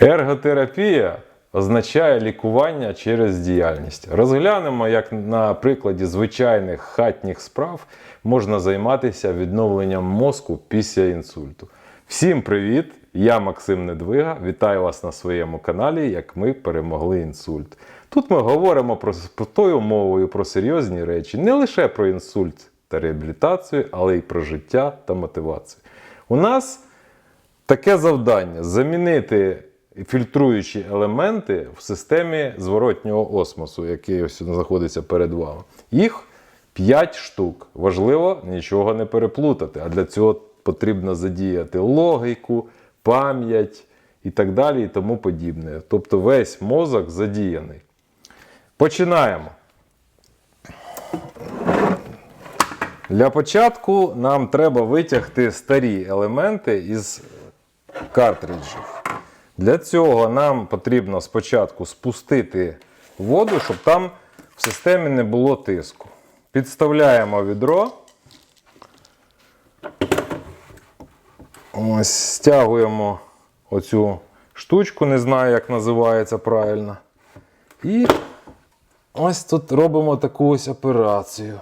Ерготерапія означає лікування через діяльність. Розглянемо, як на прикладі звичайних хатніх справ можна займатися відновленням мозку після інсульту. Всім привіт! Я Максим Недвига. Вітаю вас на своєму каналі, як ми перемогли інсульт. Тут ми говоримо про простою мовою про серйозні речі, не лише про інсульт та реабілітацію, але й про життя та мотивацію. У нас таке завдання замінити фільтруючі елементи в системі зворотнього осмосу, який ось знаходиться перед вами. Їх 5 штук. Важливо нічого не переплутати. А для цього потрібно задіяти логіку, пам'ять і так далі, і тому подібне. Тобто весь мозок задіяний. Починаємо. Для початку нам треба витягти старі елементи із картриджів. Для цього нам потрібно спочатку спустити воду, щоб там в системі не було тиску. Підставляємо відро. Ось, стягуємо оцю штучку, не знаю, як називається правильно. І ось тут робимо таку ось операцію.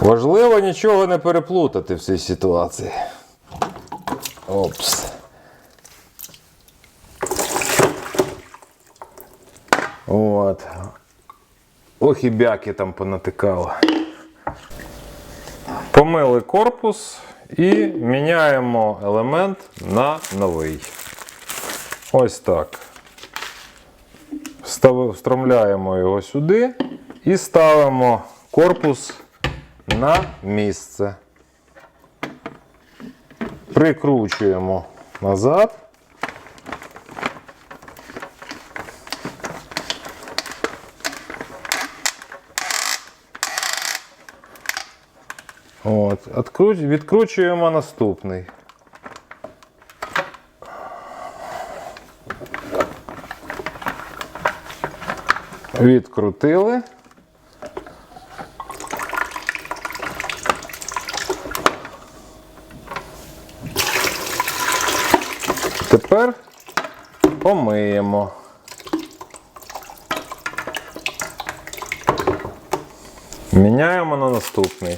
Важливо нічого не переплутати в цій ситуації. Опс. От. Ох і бяки там понатикало. Помили корпус і міняємо елемент на новий. Ось так. Встромляємо його сюди і ставимо корпус на місце. Прикручуємо назад. От, відкручуємо наступний. Відкрутили. Тепер помиємо. Міняємо на наступний.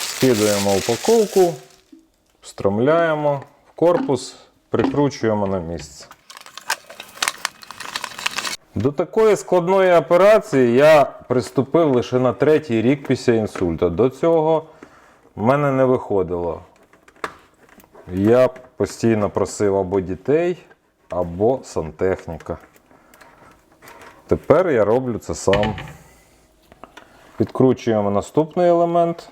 Скидуємо упаковку, встромляємо в корпус, прикручуємо на місце. До такої складної операції я приступив лише на третій рік після інсульту. До цього в мене не виходило. Я постійно просив або дітей, або сантехніка. Тепер я роблю це сам. Підкручуємо наступний елемент.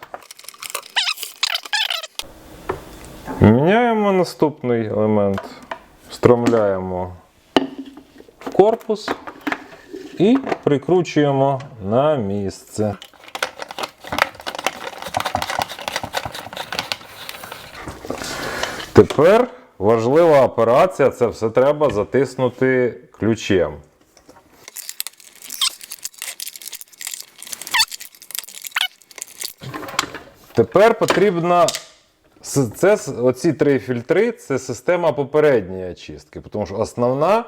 Міняємо наступний елемент, встромляємо в корпус і прикручуємо на місце. Тепер важлива операція, це все треба затиснути ключем. Тепер потрібно. Це, оці три фільтри це система попередньої очистки, тому що основна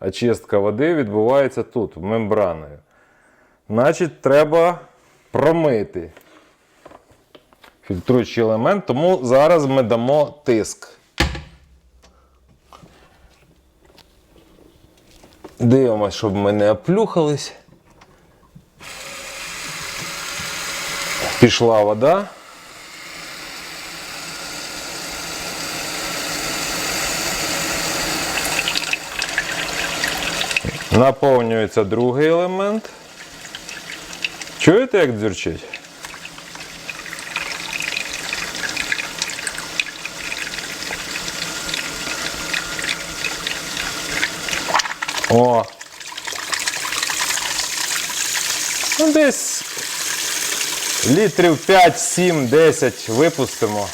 очистка води відбувається тут, мембраною. Значить, треба промити фільтруючий елемент, тому зараз ми дамо тиск. Дивимося, щоб ми не оплюхались. Пішла вода. Наповнюється другий елемент. Чуєте, як дзюрчить? О. Ну, десь літрів 5, 7, 10 випустимо.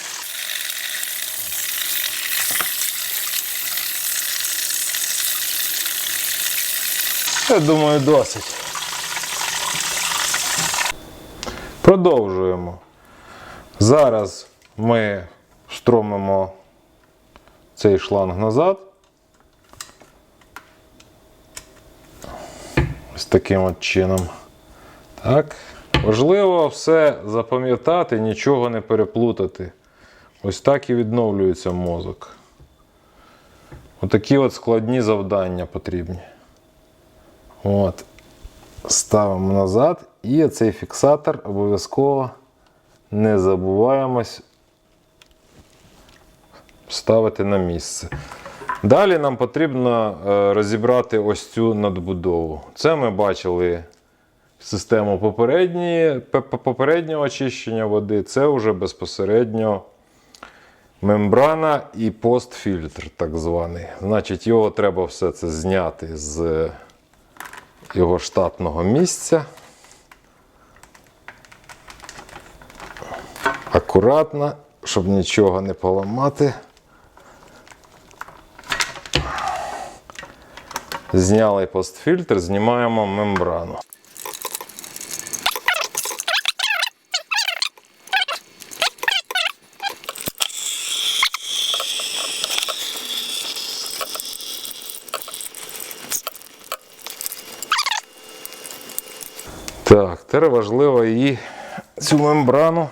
Я думаю, досить. Продовжуємо. Зараз ми встромимо цей шланг назад. Ось таким от чином. Так. Важливо все запам'ятати, нічого не переплутати. Ось так і відновлюється мозок. Отакі от складні завдання потрібні. От. Ставимо назад. І цей фіксатор обов'язково не забуваємось ставити на місце. Далі нам потрібно е, розібрати ось цю надбудову. Це ми бачили систему попереднього очищення води. Це вже безпосередньо мембрана і постфільтр, так званий. Значить, його треба все це зняти з його штатного місця. Акуратно, щоб нічого не поламати. Зняли постфільтр, знімаємо мембрану. Так, тепер важливо її цю мембрану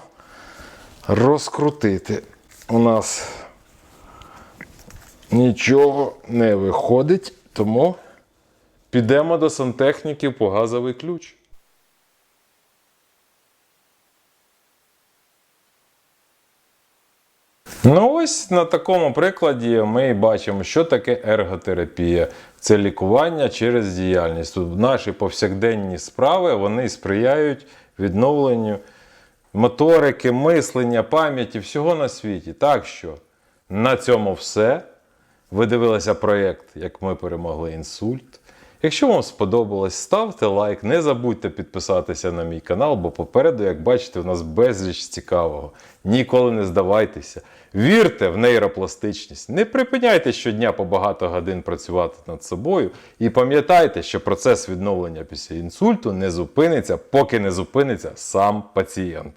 розкрутити. У нас нічого не виходить, тому підемо до сантехніків по газовий ключ. Ну ось на такому прикладі ми бачимо, що таке ерготерапія. Це лікування через діяльність. Тут наші повсякденні справи вони сприяють відновленню моторики, мислення, пам'яті, всього на світі. Так що на цьому все. Ви дивилися проєкт, як ми перемогли інсульт. Якщо вам сподобалось, ставте лайк, не забудьте підписатися на мій канал, бо попереду, як бачите, у нас безліч цікавого. Ніколи не здавайтеся. Вірте в нейропластичність. Не припиняйте щодня по багато годин працювати над собою. І пам'ятайте, що процес відновлення після інсульту не зупиниться, поки не зупиниться сам пацієнт.